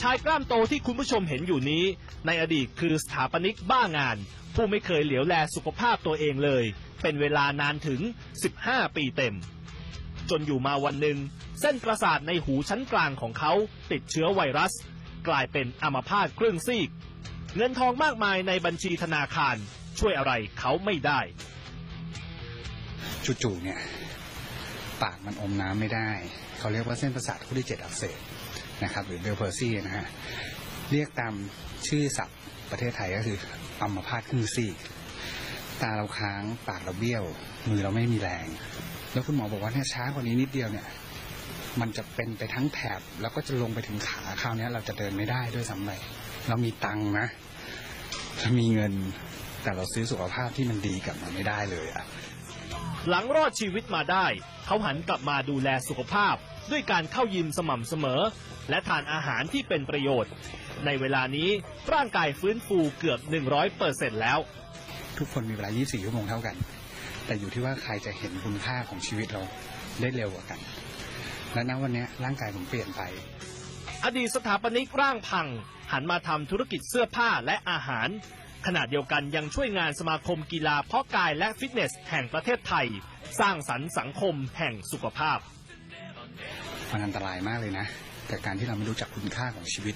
ชายกล้ามโตที่คุณผู้ชมเห็นอยู่นี้ ในอดีตคือสถาปนิกบ้างาน ผู้ไม่เคยเหลียวแลสุขภาพตัวเองเลย เป็นเวลานานถึง 15 ปีเต็ม จนอยู่มาวันหนึ่ง เส้นประสาทในหูชั้นกลางของเขาติดเชื้อไวรัส กลายเป็นอัมพาตครึ่งซีก เงินทองมากมายในบัญชีธนาคารช่วยอะไรเขาไม่ได้จู่ๆเนี่ยปากมันอมน้ำไม่ได้ เขาเรียกว่าเส้นประสาทคู่ที่เจ็ดอักเสบ นะครับ หรือเบลเพอร์ซี่นะฮะเรียกตามชื่อศัพท์ประเทศไทยก็คืออัมพาตครึ่งซีกตาเราค้างปากเราเบี้ยว มือเราไม่มีแรง แล้วคุณหมอบอกว่าเนี่ยช้ากว่านี้นิดเดียวเนี่ย มันจะเป็นไปทั้งแถบ แล้วก็จะลงไปถึงขาคราวนี้เราจะเดินไม่ได้ด้วยซ้ำไปเรามีตังนะเรามีเงินแต่เราซื้อสุขภาพที่มันดีกลับมาไม่ได้เลยอะ หลังรอดชีวิตมาได้ เขาหันกลับมาดูแลสุขภาพ ด้วยการเข้ายิมสม่ำเสมอ และทานอาหารที่เป็นประโยชน์ ในเวลานี้ร่างกายฟื้นฟูเกือบ 100เปอร์เซ็นต์แล้ว ทุกคนมีเวลา 24 ชั่วโมงเท่ากัน แต่อยู่ที่ว่าใครจะเห็นคุณค่าของชีวิตเราได้เร็วกว่ากัน และณวันเนี้ยร่างกายผมเปลี่ยนไป อดีตสถาปนิกร่างพัง หันมาทำธุรกิจเสื้อผ้าและอาหาร ขณะเดียวกันยังช่วยงานสมาคมกีฬาเพาะกายและฟิตเนสแห่งประเทศไทย สร้างสรรค์สังคมแห่งสุขภาพ มันอันตรายมากเลยนะกับการที่เราไม่รู้จักคุณค่าของชีวิต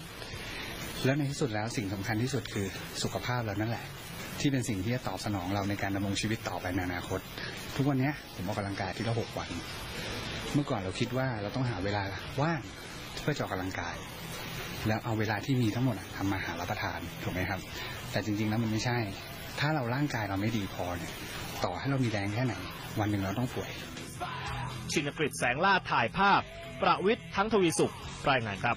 แล้วในที่สุดแล้วสิ่งสำคัญที่สุดคือสุขภาพเรานั่นแหละ ที่เป็นสิ่งที่จะตอบสนองเราในการดำรงชีวิตต่อไปในอนาคต ทุกวันนี้ผมออกกำลังกายที่ละหกวัน เมื่อก่อนเราคิดว่าเราต้องหาเวลาว่างเพื่อจะออกกำลังกาย แล้วเอาเวลาที่มีทั้งหมดทำมาหารับประทานถูกไหมครับ แต่จริงๆแล้วมันไม่ใช่ ถ้าเราร่างกายเราไม่ดีพอเนี่ยต่อให้เรามีแรงแค่ไหน วันหนึ่งเราต้องป่วย ชินกฤษแสงล่าถ่ายภาพ ประวิทย์ทั้งทวีสุขรายงานครับ